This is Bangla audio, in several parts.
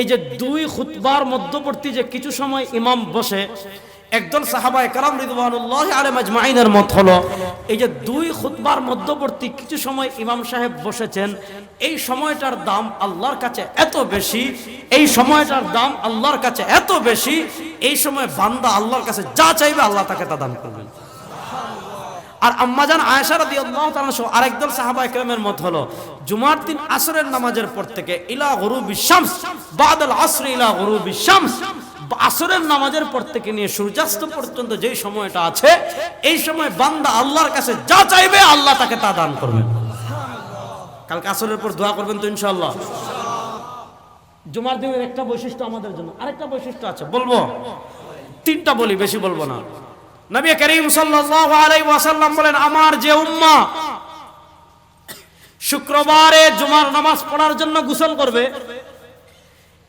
এই যে দুই খুতবার মধ্যবর্তী যে কিছু সময় ইমাম বসে, একদল সাহাবা একরাম রিদওয়ানুল্লাহ আলাইহিম আজমাইনের মত হলো, এই যে দুই খুতবার মধ্যবর্তী কিছু সময় ইমাম সাহেব বসেছেন, এই সময়টার দাম আল্লাহর কাছে এত বেশি, এই সময়টার দাম আল্লাহর কাছে এত বেশি, এই সময় বান্দা আল্লাহর কাছে যা চাইবে আল্লাহ তাকে তা দান করবেন। আর আম্মাজান আয়েশা রাদিয়াল্লাহু তাআলা সহ আরেকদল সাহাবা একরামের মত হলো জুমার দিন আসরের নামাজের পর থেকে ইলা গুরুবি শামস, বাদাল আসর ইলা গুরুবি শামস। আসরের নামাজের পর থেকে নিয়ে সূর্যাস্ত পর্যন্ত যেই সময়টা আছে, এই সময় বান্দা আল্লাহর কাছে যা চাইবে আল্লাহ তাকে তা দান করবেন কালকে আসরের পর দোয়া করবেন তো ইনশাআল্লাহ। জুমার দিনের একটা বৈশিষ্ট্য আমাদের জন্য, আরেকটা বৈশিষ্ট্য আছে, বলব? তিনটা বলি, বেশি বলব না। নবী করিম সাল্লাল্লাহু আলাইহি ওয়াসাল্লাম বলেন, আমার যে উম্মা শুক্রবারে জুমার নামাজ পড়ার জন্য গোসল করবে।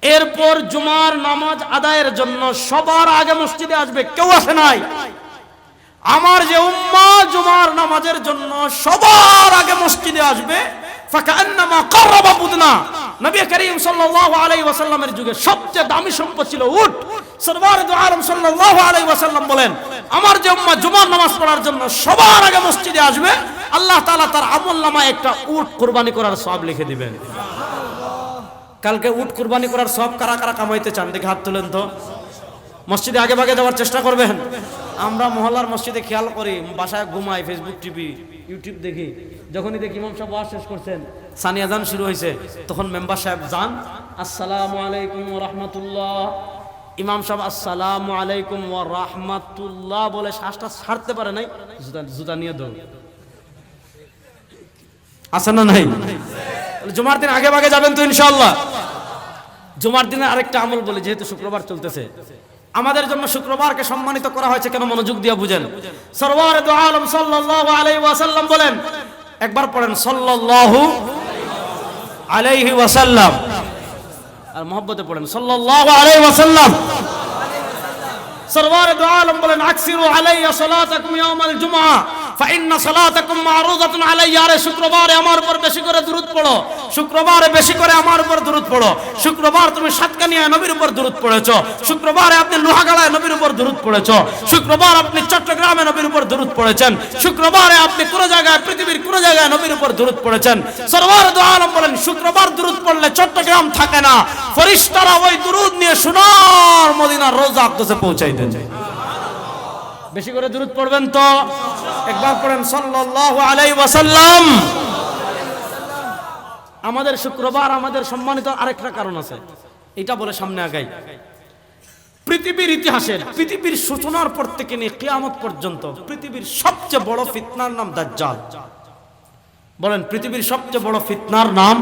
এরপর জুমার নামাজ আদায়ের জন্য সবার আগে মসজিদে আসবে। কেউ আসে নাই। আমার যে উম্মা জুমার নামাজের জন্য সবার আগে মসজিদে আসবে। আলাইহি যুগে সবচেয়ে দামি সম্পদ ছিল আলাইহি বলেন, আমার যে উম্মা জুমার নামাজ পড়ার জন্য সবার আগে মসজিদে আসবে। আল্লাহ তাআলা তার আমলনামায় একটা উট কুরবানি করার সব লিখে দিবেন। কালকে উট কুরবানি করার সব কারা কারা কামাইতে চান? দেখে হাত তুলেন তো। মসজিদে আগে ভাগে যাওয়ার চেষ্টা করবেন। আমরা মহল্লার মসজিদে খেয়াল করি, বাসায় ঘুমাই ফেসবুক টিভি ইউটিউব দেখি। যখনই দেখি ইমাম সাহেব শেষ করছেন সানিয়া যান শুরু হয়েছে, তখন মেম্বার সাহেব যান, আসসালামু আলাইকুম রাহমাতুল্লাহ। ইমাম সাহেব, আসসালামু আলাইকুম রাহমাতুল্লাহ বলে শ্বাসটা ছাড়তে পারে নাই। জুতা জুতা নিয়ে দৌড়। আছে না নাই? জুমার দিন আগে ভাগে যাবেন তো ইনশাআল্লাহ। জুমার দিনে আরেকটা আমল বলি, যেহেতু শুক্রবার চলতেছে। আমাদের জন্য শুক্রবারকে সম্মানিত করা হয়েছে, কেন মনোযোগ দিয়ে বুঝেন? সরওয়ার দু আলম সাল্লাল্লাহু আলাইহি ওয়াসাল্লাম বলেন, একবার পড়েন, সাল্লাল্লাহু আলাইহি ওয়াসাল্লাম। আর মহব্বতে পড়েন, সাল্লাল্লাহু আলাইহি ওয়াসাল্লাম। সরওয়ার দু আলম বলেন, আকসিরু আলাইয়া সালাতাকুম ইয়াউমাল জুমআ। ফাইন্না সালাতাকুম আমার উপর বেশি করে দরুদ পড়ো। শুক্রবারে বেশি করে আমার উপর দরুদ পড়ো। শুক্রবার তুমি সাতকানিয়া নবীর উপর দরুদ পড়েছো। শুক্রবারে আপনি লোহাগাড়ায় নবীর উপর দরুদ পড়েছো। শুক্রবার আপনি চট্টগ্রামে নবীর উপর দরুদ পড়েছেন। শুক্রবারে আপনি কোন জায়গায়, পৃথিবীর কোন জায়গায় নবীর উপর দরুদ পড়েছেন। সরওয়ার বলেন, শুক্রবার দরুদ পড়লে চট্টগ্রাম থাকে না। ফরিস্তারা ওই দরুদ নিয়ে সোনার মদিনার রোজা আকদসে পৌঁছাই দেন বেশি করে দূরত পড়বেন তো? একবার সাল্লাল্লাহু আলাইহি ওয়াসাল্লাম। আমাদের শুক্রবার, আমাদের সম্মানিত আরেকটা কারণ আছে। এটা বলে সামনে আগাই। পৃথিবীর ইতিহাসের পৃথিবীর সূচনার পর থেকে নিয়ে কিয়ামত পর্যন্ত পৃথিবীর সবচেয়ে বড় ফিতনার নাম দাজ্জাল। বলেন, পৃথিবীর সবচেয়ে বড় ফিতনার নাম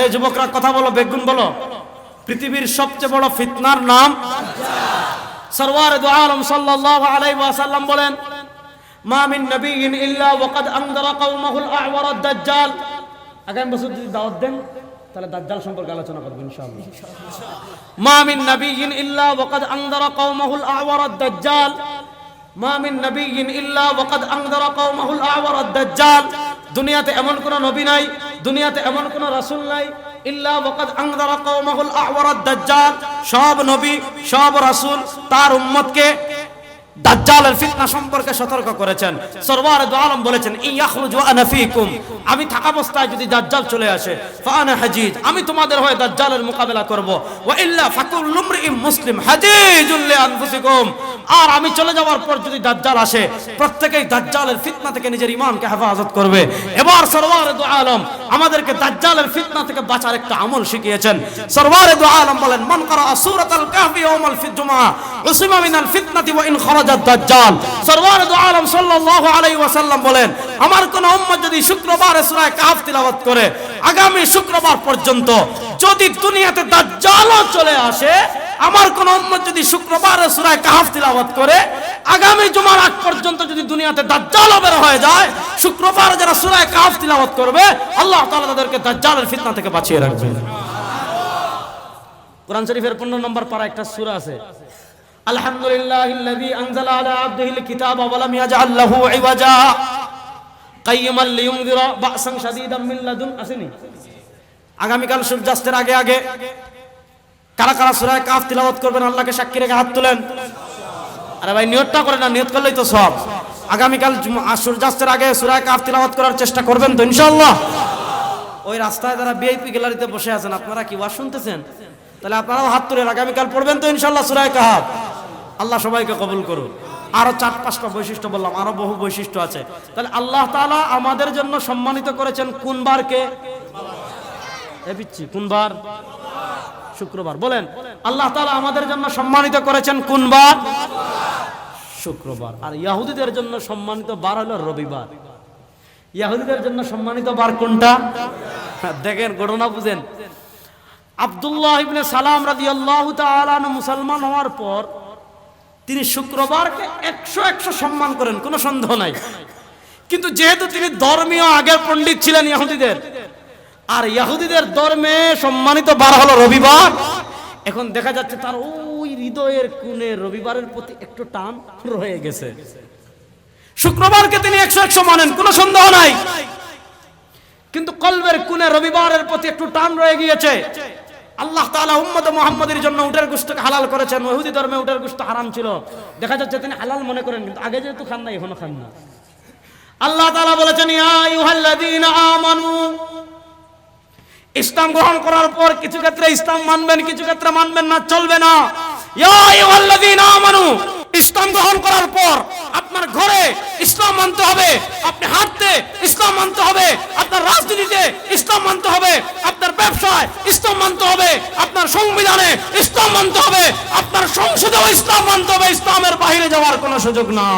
এই যুবকরা কথা বলো, বেগুন বলো। পৃথিবীর সবচেয়ে বড় ফিতনার নাম সরওয়ার দু আলম সাল্লাল্লাহু আলাইহি ওয়াসাল্লাম বলেন মা মিন নবিয়্যিন ইল্লা ওয়াকাদ আনদারা কওমাহুল দাজ্জাল আগামী বছর যদি দাওয়াত দেন, তাহলে দাজ্জাল সম্পর্কে আলোচনা করব, ইনশাআল্লাহ। মা মিন নবিয়্যিন ইল্লা ওয়াকাদ আনদারা কওমাহুল আ'ওয়ার দাজ্জাল মা মিন নবিয়্যিন ইল্লা ওয়াকাদ আনদারা কওমাহুল দাজ্জাল দুনিয়াতে এমন কোন নবী নাই, দুনিয়াতে এমন কোন রাসূল নাই, ইল্লা দাজ্জাল সব নবী, সব রাসূল তার উম্মতকে দাজ্জালের ফিতনা সম্পর্কে সতর্ক করেছেন। সরওয়ার আলম বলেছেন ইয়াখরুজু আনা ফীকুম। আমি থাকা অবস্থায় যদি দাজ্জাল চলে আসে ফাআনা হাজিজ। আমি তোমাদের হয়ে দাজ্জালের মোকাবেলা করব। ওয়া ইল্লা ফাকুল লুমরিইম মুসলিম হাজিজুল লি আনফুসিকুম আর আমি চলে যাওয়ার পর যদি দাজ্জাল আসে, প্রত্যেকেই দাজ্জালের ফিতনা থেকে নিজের ঈমানকে হেফাজত করবে। এবার সরওয়ার আলম আমাদেরকে দাজ্জালের ফিতনা থেকে বাঁচার একটা আমল শিখিয়েছেন। সরওয়ারে দু আলম বলেন, মান করা সূরাতুল কাহফি ইয়াউমাল জুমআ, উসিমা মিনাল ফিতনাতি ওয়া ইন খারাজাত দাজ্জাল। সরওয়ারে দু আলম সাল্লাল্লাহু আলাইহি ওয়াসাল্লাম বলেন, আমার কোন উম্মত যদি শুক্রবার সূরা কাহফ তিলাওয়াত করে, আগামী শুক্রবার পর্যন্ত যদি দুনিয়াতে দাজ্জালও চলে আসে, আমার কোন উম্মত যদি শুক্রবার সূরা কাহফ তিলাওয়াত করে, আগামী জুমার আগ পর্যন্ত যদি দুনিয়াতে দাজ্জালও বের হয়ে যায়, শুক্রবার যারা সূরা কাহফ তিলাওয়াত করবে, আল্লাহ তাআলা তাদেরকে দাজ্জালের ফিতনা থেকে বাঁচিয়ে রাখবেন কোরআন শরীফের 15 নম্বর পারা একটা সূরা আছে। আলহামদুলিল্লাহিল্লাযী আনজালা আলা আবদিহিল কিতাবা ওয়া ইয়াজআল লাহু ইওয়াজা। কাইয়িমান লিয়ুনযিরা বা'সান শাদীদাম মিন লাদুন। আসেনি? আগামীকাল সূর্যাস্তের আগে আগে কারা কারা সুরায় কাফ তিলাওয়াত করবেন, আল্লাহকে সাক্ষী রেখে হাত তুলেন। আরে ভাই, নিয়তটা করে না, নিয়ত করলেই তো সব। আগামীকাল সূর্যাস্তের আগে সুরায় কাফ তিলাওয়াত করার চেষ্টা করবেন তো, ইনশাআল্লাহ। ওই রাস্তায় যারা বিআইপি গ্যালারিতে বসে আছেন, আপনারা কি ওয়াজ শুনতেছেন? তাহলে আপনারাও হাত তুলেন আগামীকাল পড়বেন তো, ইনশাআল্লাহ, সুরায় কাহাব আল্লাহ সবাইকে কবুল করুন আরও চার পাঁচটা বৈশিষ্ট্য বললাম, আরও বহু বৈশিষ্ট্য আছে। তাহলে আল্লাহ তাআলা আমাদের জন্য সম্মানিত করেছেন কোন বারকে? পিচ্ছি কোন বার শুক্রবার। বলেন, আল্লাহ তালা আমাদের জন্য সম্মানিত করেছেন কোন বার শুক্রবার। আর ইয়াহুদিদের জন্য সম্মানিত বার হলো রবিবার। ইয়াহুদিদের জন্য সম্মানিত বার কোনটা? দেখেন, ঘটনা বুঝেন। আব্দুল্লাহ ইবনে সালাম তাআলা আনহু মুসলমান হওয়ার পর তিনি শুক্রবারকে একশো একশো সম্মান করেন, কোনো সন্দেহ নাই। কিন্তু যেহেতু তিনি ধর্মীয় আগের পণ্ডিত ছিলেন ইহুদিদের আর ইহুদিদের ধর্মে সম্মানিত বার হলো রবিবার। এখন দেখা যাচ্ছে তার ওই হৃদয়ের কোণে রবিবারের প্রতি একটু টান রয়ে গেছে। শুক্রবারকে তিনি একশো একশো মানেন, কোনো সন্দেহ নাই। কিন্তু কলবের কোণে রবিবারের প্রতি একটু টান রয়ে গিয়েছে। আল্লাহ তাআলা উম্মত মুহাম্মাদের জন্য উটের গোশতকে হালাল করেছেন ইহুদি ধর্মে উটের গোশত হারাম ছিল। দেখা যাচ্ছে তিনি হালাল মনে করেন, কিন্তু আগে যেহেতু খান না এখনও খান না। আল্লাহ তাআলা বলেছেন, ইয়া আইয়ুহাল্লাযীনা আমানু ইসলাম গ্রহণ করার পর কিছু ক্ষেত্রে ইসলাম মানবেন, কিছু ক্ষেত্রে মানবেন না, চলবে না। ইসলাম গ্রহণ করার পর আপনার ঘরে ইসলাম মানতে হবে, আপনি হাঁটতে ইসলাম মানতে হবে, আপনার রাজনীতিতে ইসলাম মানতে হবে, আপনার ব্যবসায় ইসলাম মানতে হবে, আপনার সংবিধানে ইসলাম মানতে হবে, আপনার সংসদেও ইসলাম মানতে হবে, ইসলামের বাইরে যাওয়ার কোনো সুযোগ না